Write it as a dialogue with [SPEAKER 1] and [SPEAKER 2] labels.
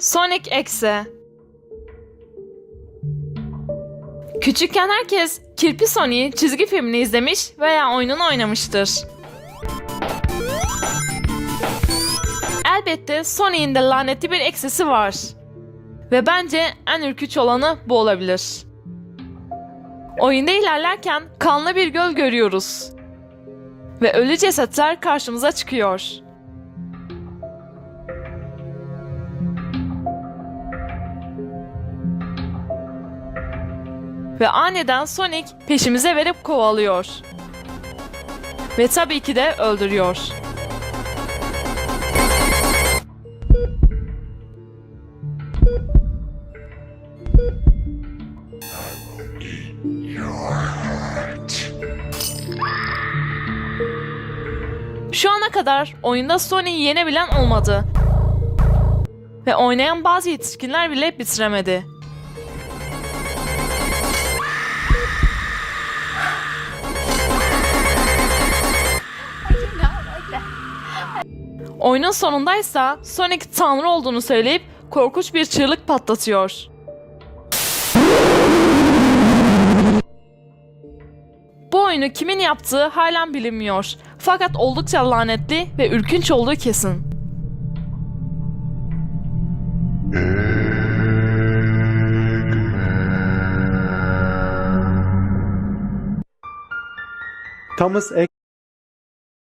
[SPEAKER 1] Sonic Exe Küçükken herkes Kirpi Sonic'i çizgi filmini izlemiş veya oyununu oynamıştır. Elbette Sonic'in de lanetli bir eksisi var. Ve bence en ürküç olanı bu olabilir. Oyunda ilerlerken kanlı bir göl görüyoruz. Ve ölü cesetler karşımıza çıkıyor. Ve aniden Sonic peşimize verip kovalıyor. Ve tabii ki de öldürüyor. Şu ana kadar oyunda Sonic'i yenebilen olmadı. Ve oynayan bazı yetişkinler bile bitiremedi. Oyunun sonundaysa Sonic tanrı olduğunu söyleyip korkunç bir çığlık patlatıyor. Bu oyunu kimin yaptığı halen bilinmiyor. Fakat oldukça lanetli ve ürkünç olduğu kesin.
[SPEAKER 2] Thomas